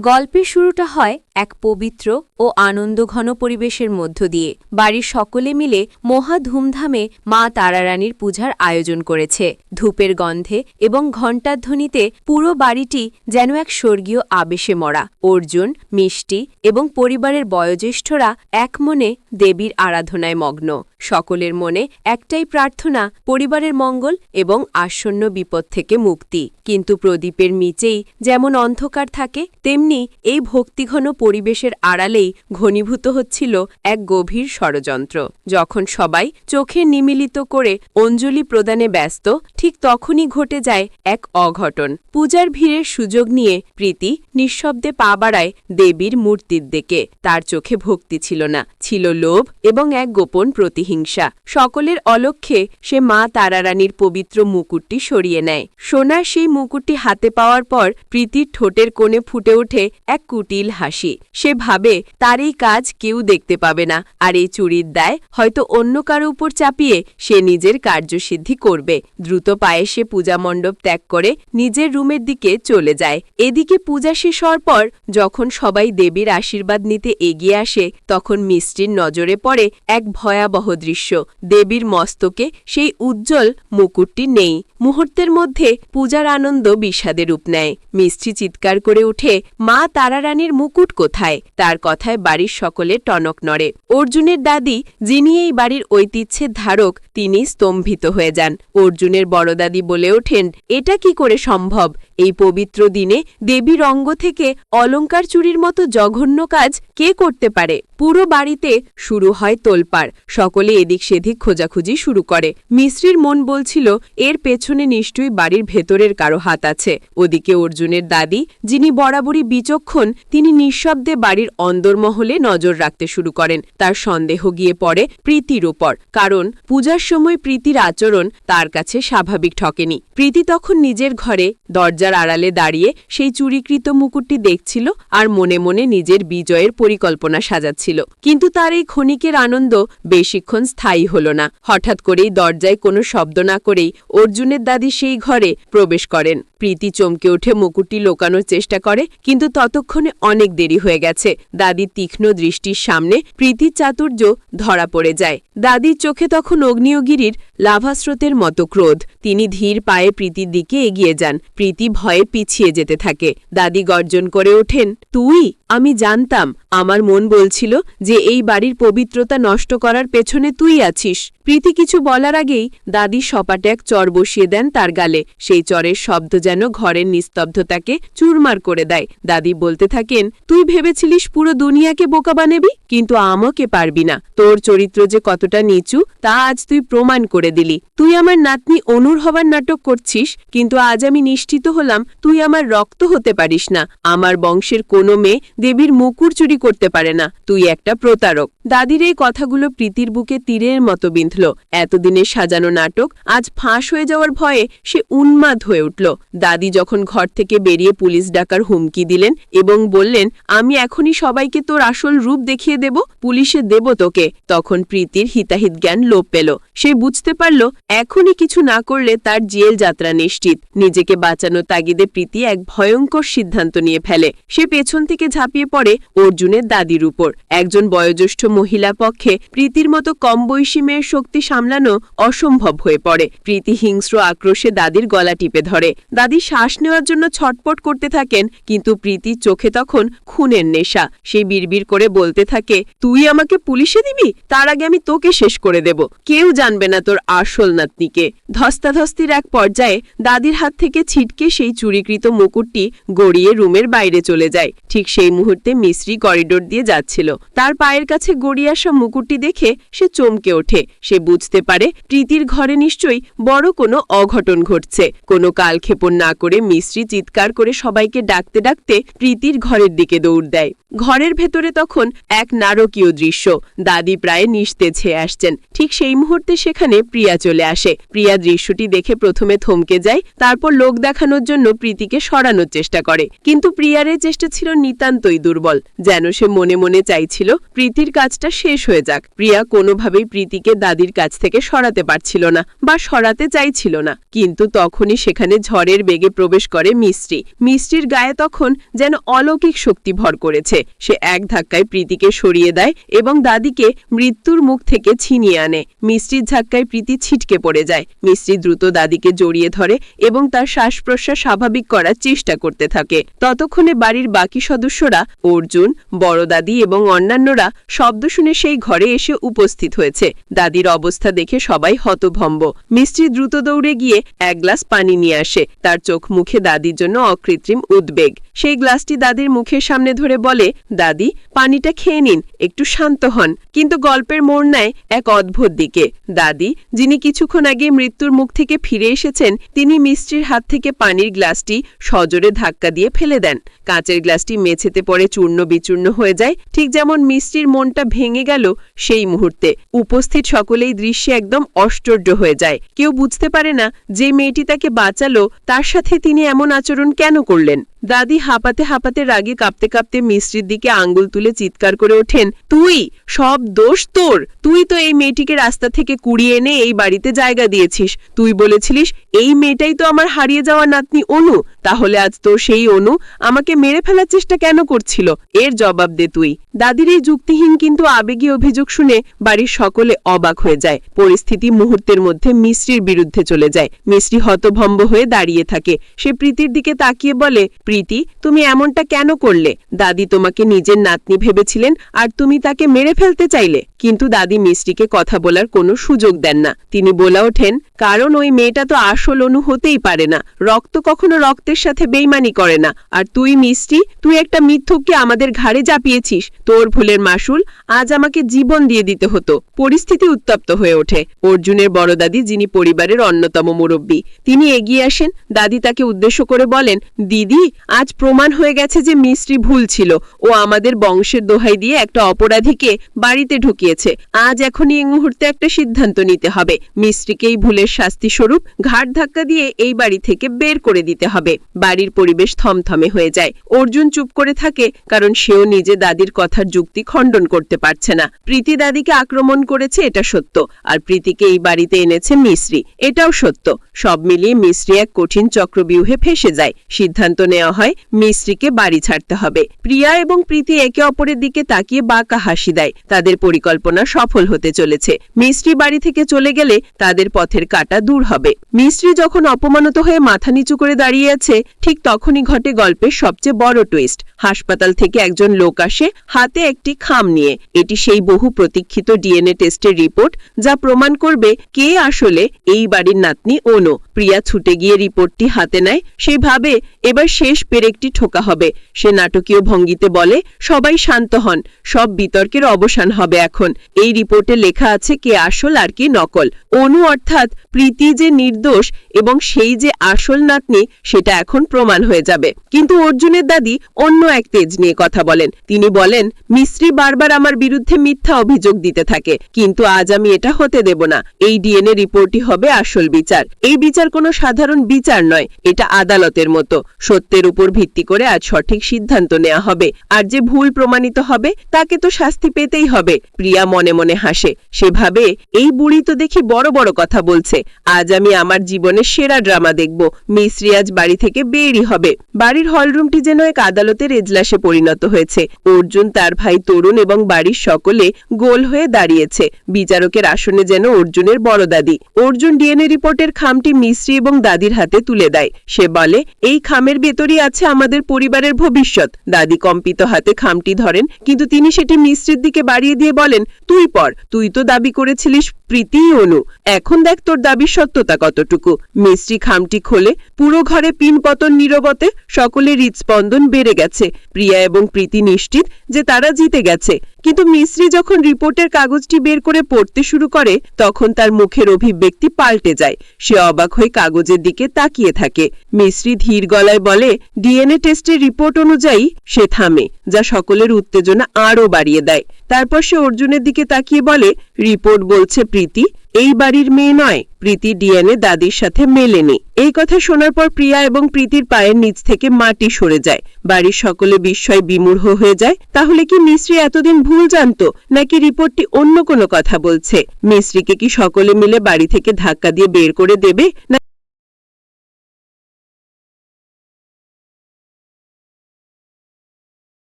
গল্পের শুরুটা হয় এক পবিত্র ও আনন্দঘন পরিবেশের মধ্য দিয়ে। বাড়ির সকলে মিলে মহা ধুমধামে মা তারারানীর পূজার আয়োজন করেছে। ধূপের গন্ধে এবং ঘণ্টাধ্বনিতে পুরো বাড়িটি যেন এক স্বর্গীয় আবেশে মরা। অর্জুন, মিষ্টি এবং পরিবারের বয়োজ্যেষ্ঠরা এক মনে দেবীর আরাধনায় মগ্ন। সকলের মনে একটাই প্রার্থনা, পরিবারের মঙ্গল এবং আসন্ন বিপদ থেকে মুক্তি। কিন্তু প্রদীপের নিচেই যেমন অন্ধকার থাকে, তেমনি এই ভক্তিঘন পরিবেশের আড়ালেই ঘনীভূত হচ্ছিল এক গভীর ষড়যন্ত্র। যখন সবাই চোখে নিমিলিত করে অঞ্জলি প্রদানে ব্যস্ত, ঠিক তখনই ঘটে যায় এক অঘটন। পূজার ভিড়ের সুযোগ নিয়ে প্রীতি নিঃশব্দে পা বাড়ায় দেবীর মূর্তির দিকে। তার চোখে ভক্তি ছিল না, ছিল লোভ এবং এক গোপন প্রতিহিংসা। সকলের অলক্ষ্যে সে মা তারারানীর পবিত্র মুকুটটি সরিয়ে নেয়। সোনার সেই মুকুটটি হাতে পাওয়ার পর প্রীতির ঠোঁটের কোণে ফুটে ওঠে এক কুটিল হাসি। সে ভাবে তার এই কাজ কেউ দেখতে পাবে না, আর এই চুরির দায় হয়তো অন্য কারও উপর চাপিয়ে সে নিজের কার্যসিদ্ধি করবে। দ্রুত পায়ে সে পূজা মণ্ডপ ত্যাগ করে নিজের রুমের দিকে চলে যায়। এদিকে পূজা শেষ হওয়ার পর যখন সবাই দেবীর আশীর্বাদ নিতে এগিয়ে আসে, তখন মিষ্টির নজরে পড়ে এক ভয়াবহ দৃশ্য। দেবীর মস্তকে সেই উজ্জ্বল মুকুটটি নেই। মুহূর্তের মধ্যে পূজার আনন্দ বিষাদে রূপ নেয়। মিষ্টি চিৎকার করে উঠে মা তারারানীর মুকুট কোথায়? তার কথায় বাড়ির সকলে টনক নড়ে। অর্জুনের দাদি, যিনি এই বাড়ির ঐতিহ্যের ধারক, তিনি স্তম্ভিত হয়ে যান। অর্জুনের বড় দাদি বলে ওঠেন, এটা কি করে সম্ভব? এই পবিত্র দিনে দেবীর অঙ্গ থেকে অলঙ্কার চুরির মতো জঘন্য কাজ কে করতে পারে? পুরো বাড়িতে শুরু হয় তোলপাড়। সকলে এদিক সেদিক খোঁজাখুঁজি শুরু করে। মিশ্রির মন বলছিল, এর পেছনে নিশ্চয়ই বাড়ির ভেতরের কারও হাত আছে। ওদিকে অর্জুনের দাদি, যিনি বরাবরই বিচক্ষণ, তিনি নিঃশব্দে বাড়ির অন্দরমহলে নজর রাখতে শুরু করেন। তার সন্দেহ গিয়ে পড়ে প্রীতির ওপর কারণ পূজার সময় প্রীতির আচরণ তার কাছে স্বাভাবিক ঠকেনি। প্রীতি তখন নিজের ঘরে দরজার আড়ালে দাঁড়িয়ে সেই চুরিকৃত মুকুটটি দেখছিল আর মনে মনে নিজের বিজয়ের পরিকল্পনা সাজাচ্ছিল। কিন্তু তার এই ক্ষণিকের আনন্দ বেশিক্ষণ স্থায়ী হল না। হঠাৎ করেই দরজায় কোনো শব্দ না করেই অর্জুনের দাদি সেই ঘরে প্রবেশ করেন। প্রীতি চমকে উঠে মুকুটটি লোকানোর চেষ্টা করে, কিন্তু ততক্ষণে অনেক দেরি হয়ে গেছে। দাদির তীক্ষ্ণ দৃষ্টির সামনে প্রীতি চাতুর্য ধরা পড়ে যায়। দাদির চোখে তখন অগ্নিয়গিরির লাভাস্রোতের মতো ক্রোধ। তিনি ধীর পায়ে প্রীতির দিকে এগিয়ে যান। প্রীতি ভয়ে পিছিয়ে যেতে থাকে। দাদি গর্জন করে ওঠেন, তুই? আমি জানতাম, আমার মন বলছিল যে এই বাড়ির পবিত্রতা নষ্ট করার পেছনে তুই আছিস। প্রীতি কিছু বলার আগেই দাদি সপাটে এক চর বসিয়ে দেন তার গালে। সেই চরের শব্দ যেন ঘরের নিস্তব্ধতাকে চুরমার করে দেয়। দাদি বলতে থাকেন, তুই ভেবেছিলিস পুরো দুনিয়াকে বোকা বানাবি, কিন্তু আমাকে পারবি না। তোর চরিত্র যে কতটা নিচু, তা আজ তুই প্রমাণ করে দিলি। তুই আমার নাতনি অনুর হবার নাটক করছিস, কিন্তু আজ আমি নিশ্চিত হলাম তুই আমার রক্ত হতে পারিস না। আমার বংশের কোনো মেয়ে দেবীর মুকুর চুরি করতে পারে না। তুই একটা প্রতারক। দাদির এই কথাগুলো প্রীতির বুকে তীরের মতো বিঁধল। এতদিনের সাজানো নাটক আজ ফাঁস হয়ে যাওয়ার ভয়ে সে উন্মাদ হয়ে উঠল। দাদি যখন ঘর থেকে বেরিয়ে পুলিশ ডাকার হুমকি দিলেন এবং বললেন, আমি এখনই সবাইকে তোর আসল রূপ দেখিয়ে দেব, পুলিশে দেব তোকে। তখন প্রীতির হিতাহিত জ্ঞান লোপ পেল। সে বুঝতে পারল, এখনই কিছু না করলে তার জেল যাত্রা নিশ্চিত। নিজেকে বাঁচানোর তাগিদে প্রীতি এক ভয়ঙ্কর সিদ্ধান্ত নিয়ে ফেলে। সে পেছন থেকে ঝাঁপিয়ে পড়ে অর্জুনের দাদির উপর। একজন বয়োজ্যেষ্ঠ মহিলা পক্ষে প্রীতির মতো কম বয়সী মেয়ের শক্তি সামলানো অসম্ভব হয়ে পড়ে। প্রীতি হিংস্র আক্রোশে দাদির গলা টিপে ধরে। দাদি শ্বাস নেওয়ার জন্য ছটপট করতে থাকেন, কিন্তু প্রীতির চোখে তখন খুনের নেশা। সে বিড়বিড় করে বলতে থাকে, তুই আমাকে পুলিশে দিবি? তার আগে আমি তোকে শেষ করে দেব। কেউ জানবে না তোর আসল নাতনিকে। ধস্তাধস্তির এক পর্যায়ে দাদির হাত থেকে ছিটকে সেই চুরিকৃত মুকুটটি গড়িয়ে রুমের বাইরে চলে যায়। ঠিক সেই মুহূর্তে মিশ্রি করিডোর দিয়ে যাচ্ছিল। তার পায়ের কাছে গড়িয়ে আসা মুকুটটি দেখে সে চমকে ওঠে। সে বুঝতে পারে প্রীতির ঘরে নিশ্চয়ই বড় কোনো অঘটন ঘটছে। কোনো কালক্ষেপণ না করে মিশ্রি চিৎকার করে সবাইকে ডাকতে ডাকতে প্রীতির ঘরের দিকে দৌড় দেয়। ঘরের ভেতরে তখন এক নারকীয় দৃশ্য। দাদি প্রায় নিস্তেজ হয়ে আসছেন। ঠিক সেই মুহূর্তে সেখানে প্রিয়া চলে আসে। প্রিয়া দৃশ্যটি দেখে প্রথমে থমকে যায়, তারপর লোক দেখানোর জন্য প্রীতিকে সরানোর চেষ্টা করে। কিন্তু প্রিয়ারের চেষ্টা ছিল নিতান্তই দুর্বল। যেন সে মনে মনে চাইছিল প্রীতির কাছ কাজটা শেষ হয়ে যাক। প্রিয়া কোনোভাবেই প্রীতিকে দাদির কাছ থেকে সরাতে পারছিল না বা সরাতে চাইছিল না। কিন্তু তখনই সেখানে ঝড়ের বেগে প্রবেশ করে মিষ্টি। মিষ্টির গায়ে তখন যেন অলৌকিক শক্তি ভর করেছে। সে এক ধাক্কায় প্রীতিকে সরিয়ে দেয় এবং দাদিকে মৃত্যুর মুখ থেকে ছিনিয়ে আনে। মিষ্টির ধাক্কায় প্রীতি ছিটকে পড়ে যায়। মিষ্টি দ্রুত দাদিকে জড়িয়ে ধরে এবং তার শ্বাস প্রশ্বাস স্বাভাবিক করার চেষ্টা করতে থাকে। ততক্ষণে বাড়ির বাকি সদস্যরা অর্জুন, বড় দাদি এবং অন্যান্যরা শব্দ শুনে সেই ঘরে এসে উপস্থিত হয়েছে। দাদির অবস্থা দেখে সবাই হতভম্ব। মিষ্টি দ্রুত দৌড়ে গিয়ে এক গ্লাস পানি নিয়ে আসে। তার চোখ মুখে দাদির জন্য অকৃত্রিম উদ্বেগ। সেই গ্লাসটি দাদির মুখের সামনে ধরে বলে, দাদি, পানিটা খেয়ে নিন, একটু শান্ত হন। কিন্তু গল্পের মোড় নেয় এক অদ্ভুত দিকে। দাদি, যিনি কিছুক্ষণ আগে মৃত্যুর মুখ থেকে ফিরে এসেছেন, তিনি মিষ্টির হাত থেকে পানির গ্লাসটি সজোরে ধাক্কা দিয়ে ফেলে দেন। কাঁচের গ্লাসটি মেঝেতে পড়ে চূর্ণ বিচূর্ণ হয়ে যায়, ঠিক যেমন মিষ্টির মনটা ভেঙে গেল সেই মুহূর্তে। উপস্থিত সকলেই দৃশ্যে একদম আশ্চর্য হয়ে যায়। কেউ বুঝতে পারে না যে মেয়েটি তাকে বাঁচালো, তার সাথে তিনি এমন আচরণ কেন করলেন। দাদি হাঁপাতে হাঁপাতে রাগে কাঁপতে কাঁপতে মিষ্টির দিকে আঙ্গুল তুলে চিৎকার করে ওঠেন, তুই, সব দোষ তোর। তুই তো এই মেয়েটিকে রাস্তা থেকে কুড়িয়ে এনে এই বাড়িতে জায়গা দিয়েছিস। তুই বলেছিলিস, এই মেয়েটাই তো আমার হারিয়ে যাওয়া নাতনি অনু। তাহলে আজ তোর সেই অনু আমাকে মেরে ফেলার চেষ্টা কেন করছিল? এর জবাব দে তুই। দাদির এই যুক্তিহীন কিন্তু আবেগী অভিযোগ শুনে বাড়ির সকলে অবাক হয়ে যায়। পরিস্থিতি মুহূর্তের মধ্যে মিশ্রির বিরুদ্ধে চলে যায়। মিশ্রি হতভম্ব হয়ে দাঁড়িয়ে থাকে। সে প্রীতির দিকে তাকিয়ে বলে প্রীতি, তুমি এমনটা কেন করলে? দাদি তোমাকে নিজের নাতনি ভেবেছিলেন আর তুমি তাকে মেরে ফেলতে চাইলে। কিন্তু দাদি মিষ্টিকে কথা বলার কোনো সুযোগ দেন না। তিনি বলা ওঠেন, কারণ ওই মেয়েটা তো আসল অনু হতেই পারে না। রক্ত কখনো রক্তের সাথে বেইমানি করে না। আর তুই মিষ্টি, তুই একটা মিথ্যুককে আমাদের ঘাড়ে চাপিয়েছিস তোর ভুলের মাসুল আজ আমাকে জীবন দিয়ে দিতে হতো। পরিস্থিতি উত্তপ্ত হয়ে ওঠে। অর্জুনের বড় দাদি, যিনি পরিবারের অন্যতম মুরব্বী, তিনি এগিয়ে আসেন। দাদি তাকে উদ্দেশ্য করে বলেন, দিদি আজ প্রমাণ হয়ে গেছে যে মিস্ত্রি ভুল ছিল। ও আমাদের বংশের দোহাই দিয়ে একটা অপরাধীকে বাড়িতে ঢুকিয়েছে। আজ এখনই এই মুহূর্তে একটা সিদ্ধান্ত নিতে হবে। মিস্ত্রিকে এই ভুলের শাস্তি স্বরূপ ঘাট ধাক্কা দিয়ে এই বাড়ি থেকে বের করে দিতে হবে। বাড়ির পরিবেশ থমথমে হয়ে যায়। অর্জুন চুপ করে থাকে, কারণ সেও নিজে দাদির কথার যুক্তি খণ্ডন করতে পারছে না। প্রীতি দাদিকে আক্রমণ করেছে, এটা সত্য। আর প্রীতিকে এই বাড়িতে এনেছে মিশ্রি এটাও সত্য। সব মিলিয়ে মিশ্রি এক কঠিন চক্রবিউহে ফেসে যায়। সিদ্ধান্ত নেওয়া হয় মিশ্রিকে বাড়ি ছাড়তে হবে। প্রিয়া এবং প্রীতি একে অপরের দিকে তাকিয়ে বাঁকা হাসি দেয়। তাদের পরিকল্পনা সফল হতে চলেছে। মিস্ত্রি বাড়ি থেকে চলে গেলে তাদের পথের কাটা দূর হবে। মিস্ত্রি যখন অপমানিত হয়ে মাথা নিচু করে দাঁড়িয়ে আছে, ঠিক তখনই ঘটে গল্পের সবচেয়ে বড় টুইস্ট হাসপাতাল থেকে একজন লোক আসে হাতে একটি খাম নিয়ে। এটি সেই বহু প্রতীক্ষিত ডিএনএ টেস্টের রিপোর্ট যা প্রমাণ করবে কে আসলে এই বাড়ির নাতনি অনু। প্রিয়া ছুটে গিয়ে রিপোর্টটি হাতে নেয়। সে ভাবে, এবার শেষ পেরেকটি ঠোকা হবে। সে নাটকীয় ভঙ্গিতে বলে, সবাই শান্ত হন, সব বিতর্কের অবসান হবে এখন। এই রিপোর্টে লেখা আছে কে আসল আর কি নকল। অনু অর্থাৎ প্রীতি যে নির্দোষ এবং সেই যে আসল নাতনি, সেটা এখন প্রমাণ হয়ে যাবে। কিন্তু অর্জুনের দাদি অন্য এক তেজ নিয়ে কথা বলেন। তিনি বলেন, মিস্ত্রি বারবার আমার বিরুদ্ধে মিথ্যা অভিযোগ দিতে থাকে, কিন্তু আজ আমি এটা হতে দেব না। এই ডিএনএ রিপোর্টই হবে আসল বিচার। এই বিচার কোনো সাধারণ বিচার নয়, এটা আদালতের মতো। সত্যের উপর ভিত্তি করে আজ সঠিক সিদ্ধান্ত নেওয়া হবে। আর যে ভুল প্রমাণিত হবে, তাকে তো শাস্তি পেতেই হবে, প্রিয়া মনে মনে হাসে। সেভাবে এই বুড়ি তো দেখি বড় বড় কথা বলছে। আজ আমি আমার জীবনের সেরা ড্রামা দেখব। মিশ্রি আজ বাড়ি থেকে বেরই হবে। বাড়ির হলরুমটি যেন এক আদালতের এজলাসে পরিণত হয়েছে। অর্জুন, তার ভাই তরুণ এবং বাড়ির সকলে গোল হয়ে দাঁড়িয়েছে। বিচারকের আসনে যেন অর্জুনের বড় দাদি। অর্জুন ডিএনএ রিপোর্টের খামটি মিশ্রি এবং দাদির হাতে তুলে দেয়। সে বলে, এই খামের ভেতরই আছে আমাদের পরিবারের ভবিষ্যৎ। দাদি কম্পিত হাতে খামটি ধরেন, কিন্তু তিনি সেটি মিস্ত্রির দিকে বাড়িয়ে দিয়ে বলেন, তুই পর তুই তো দাবি করেছিলিস প্রীতি অনু এখন দেখ তোর দাবির সত্যতা কতটুকু। মিষ্টি খামটি খোলে, পুরো ঘরে পিন পতন নীরবতে সকলের হৃদস্পন্দন বেড়ে গেছে। প্রিয়া এবং প্রীতি নিশ্চিত যে তারা জিতে গেছে। কিন্তু মিশ্রি যখন রিপোর্টের কাগজটি বের করে পড়তে শুরু করে, তখন তার মুখের অভিব্যক্তি পাল্টে যায়। সে অবাক হয়ে কাগজের দিকে তাকিয়ে থাকে। মিশ্রি ধীর গলায় বলে, ডিএনএ টেস্টের রিপোর্ট অনুযায়ী সে থামে, যা সকলের উত্তেজনা আরও বাড়িয়ে দেয়। তারপর সে অর্জুনের দিকে তাকিয়ে বলে, রিপোর্ট বলছে প্রীতি এই বাড়ির মেয়ে নয়। প্রীতি ডিএনএ দাদির সাথে মেলেনি। এই কথা শোনার পর প্রিয়া এবং প্রীতির পায়ের নিচ থেকে মাটি সরে যায়। বাড়ির সকলে বিস্ময় বিমূঢ় হয়ে যায়। তাহলে কি মিশ্রি এতদিন ভুল জানতো, নাকি রিপোর্টটি অন্য কোনো কথা বলছে? মিশ্রিকে কি সকলে মিলে বাড়ি থেকে ধাক্কা দিয়ে বের করে দেবে না